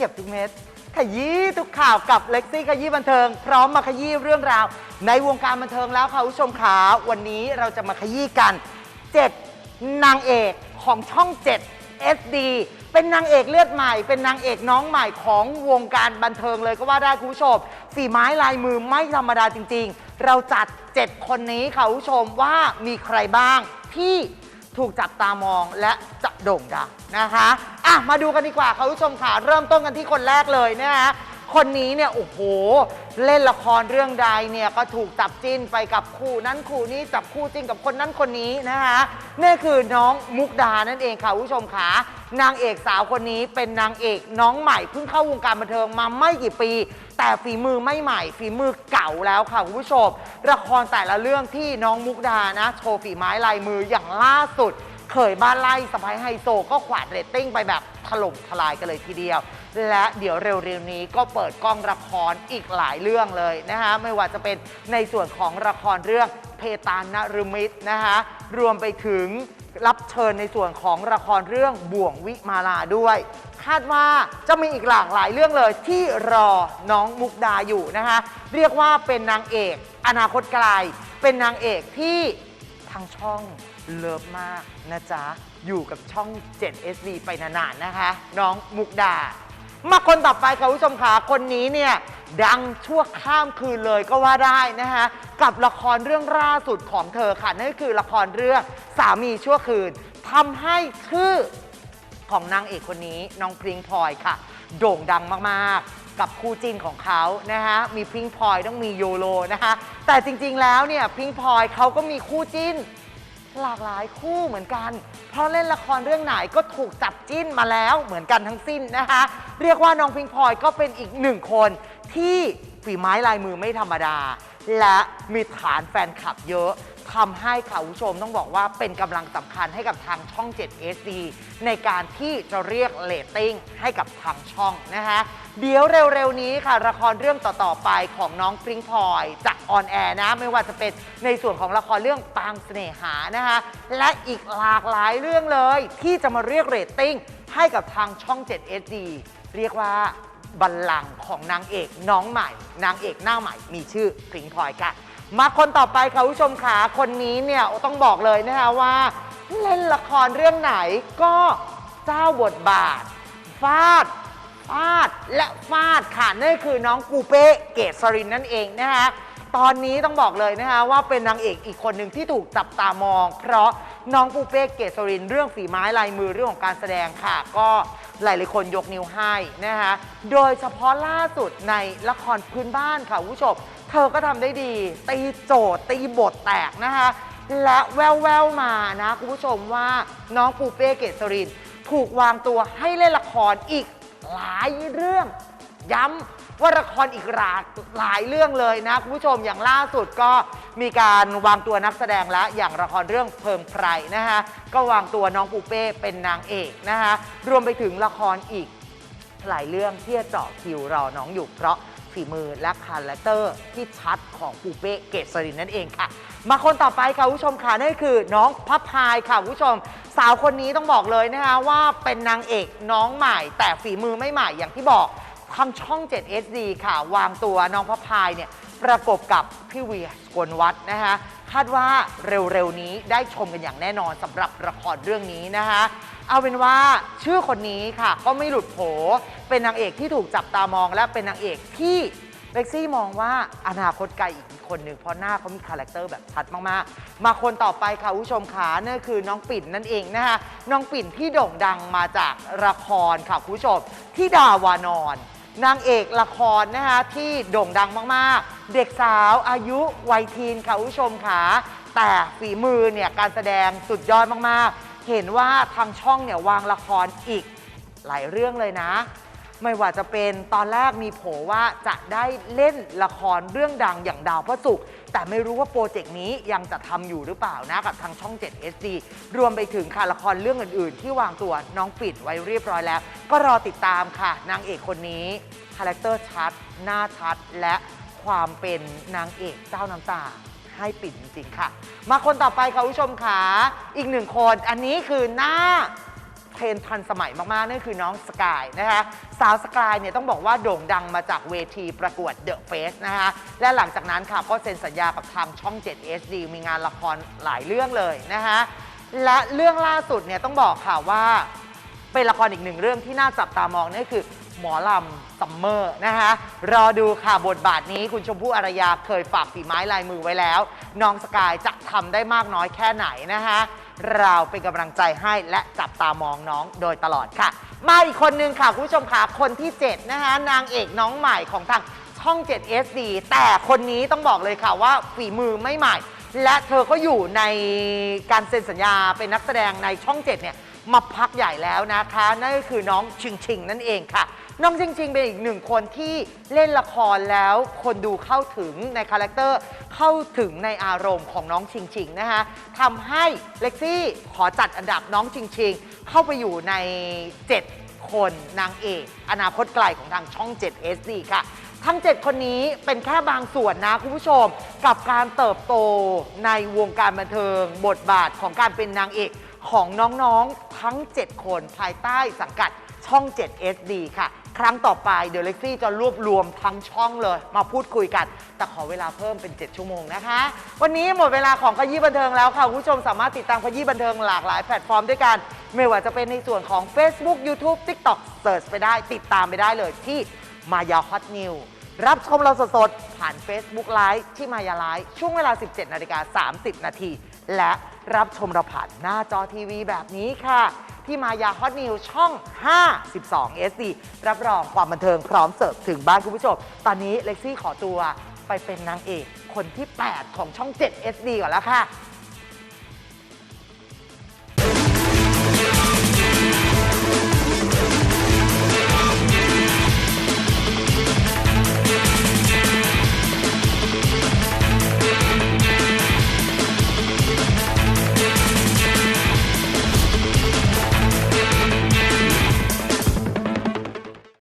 เก็บทุกเม็ดขยี้ทุกข่าวกับเล็กซี่ขยี้บันเทิง พร้อมมาขยี้เรื่องราว ในวงการบันเทิงแล้วค่ะคุณผู้ชมขาวันนี้เราจะมาขยี้กัน7นางเอกของช่อง 7 SD เป็นนางเอกเลือดใหม่ เป็นนางเอกน้องใหม่ของวงการบันเทิงเลยก็ว่าได้คุณผู้ชมฝีไม้ลายมือไม่ธรรมดาจริง ๆ เราจัด 7 คนนี้ค่ะคุณผู้ชมว่ามีใครบ้างที่ ถูกจับตามองและจะโด่งดังนะคะอะมาดูกันดีกว่าค่ะคุณผู้ชมค่ะเริ่มต้นกันที่คนแรกเลยนะฮะคนนี้เนี่ยโอ้โห เล่นละครเรื่องใดเนี่ยก็ถูกจับจิ้นไปกับคู่นั้นคู่นี้จับคู่จิ้นกับคนนั้นคนนี้นะคะนี่คือน้องมุกดานั่นเองค่ะคุณผู้ชมค่ะนางเอกสาวคนนี้เป็นนางเอกน้องใหม่เพิ่งเข้าวงการบันเทิงมาไม่กี่ปี แต่ฝีมือไม่ใหม่ ฝีมือเก่าแล้วค่ะคุณผู้ชม ละครแต่ละเรื่องที่น้องมุกดานะ โชว์ฝีไม้ลายมืออย่างล่าสุดเคยบ้านไล่สไปไฮโซก็ขวาดเรตติ้งไปแบบถล่มทลายกันเลยทีเดียว และเดี๋ยวเร็วๆนี้ก็เปิดกล้องละครอีกหลายเรื่องเลยนะคะไม่ว่าจะเป็นในส่วนของละครเรื่องเพตานนรมิตรนะคะรวมไปถึง รับเชิญในส่วนของละครเรื่องบ่วงวิมาลาด้วย คาดว่าจะมีอีกหลากหลายเรื่องเลยที่รอน้องมุกดาอยู่นะคะ เรียกว่าเป็นนางเอก อนาคตไกล เป็นนางเอกที่ทางช่องเลิฟมากนะจ๊ะ อยู่กับช่อง 7 SD ไปนานๆนะคะ น้องมุกดา มาคนต่อไปค่ะคุณผู้ชมขาคนนี้เนี่ยดังชั่วข้ามคืนเลยก็ว่าได้นะคะกับละครเรื่องล่าสุดของเธอค่ะนั่นก็คือละครเรื่องสามีชั่วคืนทำให้ชื่อของนางเอกคนนี้น้องพริงพลอยค่ะ โด่งดังมากๆ กับคู่จิ้นของเขานะคะมีพริงพลอยต้องมีโยโรนะคะแต่จริงๆแล้วเนี่ยพริงพลอยเขาก็มีคู่จิ้น หลากหลายคู่เหมือนกัน เพราะเล่นละครเรื่องไหนก็ถูกจับจิ้นมาแล้วเหมือนกันทั้งสิ้นนะคะ เรียกว่าน้องพิงพลอยก็เป็นอีกหนึ่งคนที่ฝีไม้ลายมือไม่ธรรมดา และมีฐานแฟนคลับเยอะ ทำให้ค่ะคุณผู้ชมต้องบอกว่าเป็นกำลังสำคัญให้กับทางช่อง 7 SD ในการที่จะเรียกเลตติ้งให้กับทางช่องนะคะเดี๋ยวเร็วๆนี้ค่ะ ละครเรื่องต่อๆไปของน้องพริ้งพลอยจะออนแอร์นะ ไม่ว่าจะเป็นในส่วนของละครเรื่องปางเสน่หานะคะและอีกหลากหลายเรื่องเลย ที่จะมาเรียกเรตติ้งให้กับทางช่อง 7 SD เรียกว่าบัลลังก์ของนางเอกน้องใหม่ นางเอกหน้าใหม่มีชื่อพริ้งพลอยค่ะ มาคนต่อไปค่ะคุณผู้ชมขาคนนี้เนี่ยต้องบอกเลยนะคะว่า เล่นละครเรื่องไหนก็เจ้าบทบาท ฟาด ฟาด และฟาดค่ะนั่นคือน้องปูเป้เกษรินนั่นเองนะคะตอนนี้ต้องบอกเลยนะคะว่าเป็นนางเอกอีกคนหนึ่งที่ถูกจับตามอง เพราะน้องปูเป้เกษรินเรื่องฝีไม้ลายมือเรื่องของการแสดงค่ะ ก็หลายๆคนยกนิ้วให้นะคะโดยเฉพาะล่าสุดในละครพื้นบ้านค่ะคุณผู้ชม เธอก็ทำได้ดี ตีโจทย์ตีบทแตกนะคะ และแววๆมานะคุณผู้ชมว่าน้องปูเป้เกษริน ถูกวางตัวให้เล่นละครอีกหลายเรื่อง ย้ำว่าละครอีกหลากหลายเรื่องเลยนะคุณผู้ชมอย่างล่าสุดก็มีการวางตัวนักแสดงแล้วอย่างละครเรื่องเพิงไพรนะคะก็วางตัวน้องปูเป้เป็นนางเอกนะคะรวมไปถึงละครอีกหลายเรื่องที่จะเจาะคิวรอน้องอยู่เพราะ ฝีมือและคาแรคเตอร์ที่ชัดของปูเป้เกษรินนั่นเองค่ะ มาคนต่อไปค่ะคุณผู้ชมค่ะนั่นคือน้องพับพายค่ะคุณผู้ชม สาวคนนี้ต้องบอกเลยนะคะว่าเป็นนางเอกน้องใหม่ แต่ฝีมือไม่ใหม่อย่างที่บอกทาช่อง 7 SD ค่ะ วางตัวน้องพับพายเนี่ยประกบกับพี่เวียสกลวัฒน์นะคะ คาดว่าเร็วๆนี้ได้ชมกันอย่างแน่นอนสำหรับละครเรื่องนี้นะคะ เอาเป็นว่าชื่อคนนี้ค่ะก็ไม่หลุดโผ เป็นนางเอกที่ถูกจับตามอง และเป็นนางเอกที่เล็กซี่มองว่าอนาคตไกลอีกคนหนึ่งเพราะหน้าเขามีคาแรคเตอร์แบบชัดมากๆ มาคนต่อไปค่ะคุณผู้ชมขานั่นคือน้องปิ่นนั่นเองนะคะน้องปิ่นที่โด่งดังมาจากละครค่ะคุณผู้ชมที่ดาวานอน นางเอกละครนะคะที่โด่งดังมากๆ เด็กสาวอายุวัยทีนค่ะคุณผู้ชมค่ะแต่ฝีมือเนี่ยการแสดงสุดยอดมากๆ เห็นว่าทางช่องเนี่ยวางละครอีกหลายเรื่องเลยนะ ไม่ว่าจะเป็นตอนแรกมีโผว่าจะได้เล่นละครเรื่องดังอย่างดาวพระศุกร์แต่ไม่รู้ว่าโปรเจกต์นี้ยังจะทำอยู่หรือเปล่านะกับทางช่อง7 SD รวมไปถึงค่ะละครเรื่องอื่นๆ ที่วางตัวน้องปิดไว้เรียบร้อยแล้ว ก็รอติดตามค่ะ นางเอกคนนี้คาแรคเตอร์ชัด หน้าชัด และความเป็นนางเอกเจ้าน้ำตา ให้ปิ่นจริงๆค่ะ มาคนต่อไปค่ะคุณผู้ชมค่ะอีกหนึ่งคนอันนี้คือหน้า ทรนทันสมัยมาก ๆ นั่นคือน้องสกายนะคะสาวสกายเนี่ยต้องบอกว่าโด่งดังมาจากเวทีประกวด The Face นะคะและหลังจากนั้นค่ะก็เซ็นสัญญากับทางช่อง 7 HD มีงานละครหลายเรื่องเลยนะคะและเรื่องล่าสุดเนี่ยต้องบอกค่ะว่าเป็นละครอีกหนึ่งเรื่องที่น่าจับตามองนั่นคือหมอลำซัมเมอร์นะคะรอดูค่ะบทบาทนี้คุณชมพู่อารยาเคยฝากฝีไม้ลายมือไว้แล้ว น้องสกายจะทำได้มากน้อยแค่ไหนนะคะ เราเป็นกำลังใจให้และจับตามองน้องโดยตลอดค่ะ มาอีกคนนึงค่ะคุณผู้ชมค่ะคนที่ 7 นะคะนางเอกน้องใหม่ของทางช่อง 7 SD แต่คนนี้ต้องบอกเลยค่ะว่าฝีมือไม่ใหม่ และเธอก็อยู่ในการเซ็นสัญญาเป็นนักแสดงในช่อง 7 เนี่ยมาพักใหญ่แล้วนะคะ นั่นก็คือน้องชิงชิงนั่นเองค่ะ น้องชิงชิงเป็นอีกหนึ่งคนที่เล่นละครแล้วคนดูเข้าถึงในคาแรคเตอร์เข้าถึงในอารมณ์ของน้องชิงชิงนะคะทำให้เล็กซี่ขอจัดอันดับน้องชิงชิงเข้าไปอยู่ใน 7 คนนางเอกอนาคตไกลของทางช่อง 7 SD ค่ะ ทั้ง 7 คนนี้เป็นแค่บางส่วนนะคุณผู้ชม กับการเติบโตในวงการบันเทิง บทบาทของการเป็นนางเอกของน้องๆทั้ง 7 คนภายใต้สังกัดช่อง 7 SD ค่ะ ครั้งต่อไปเดี๋ยวเล็กซี่จะรวบรวมทั้งช่องเลย มาพูดคุยกัน แต่ขอเวลาเพิ่มเป็น 7 ชั่วโมงนะคะ วันนี้หมดเวลาของขยี้บันเทิงแล้วค่ะคุณผู้ชมสามารถติดตามขยี้บันเทิงหลากหลายแพลตฟอร์มด้วยกัน ไม่ว่าจะเป็นในส่วนของ Facebook YouTube TikTok เสิร์ชไปได้ ติดตามไปได้เลยที่มายาฮอตนิวรับชมเราสดๆ ผ่าน Facebook Live ที่มายาไลฟ์ช่วงเวลา 17นาฬิกา30 นาที และรับชมเราผ่านหน้าจอทีวีแบบนี้ค่ะ ที่มายาฮอตนิวช่อง 52 SD รับรองความบันเทิงพร้อมเสิร์ฟถึงบ้านคุณผู้ชม ตอนนี้เล็กซี่ขอตัวไปเป็นนางเอกคนที่ 8 ของช่อง 7 SD ก่อนแล้วค่ะ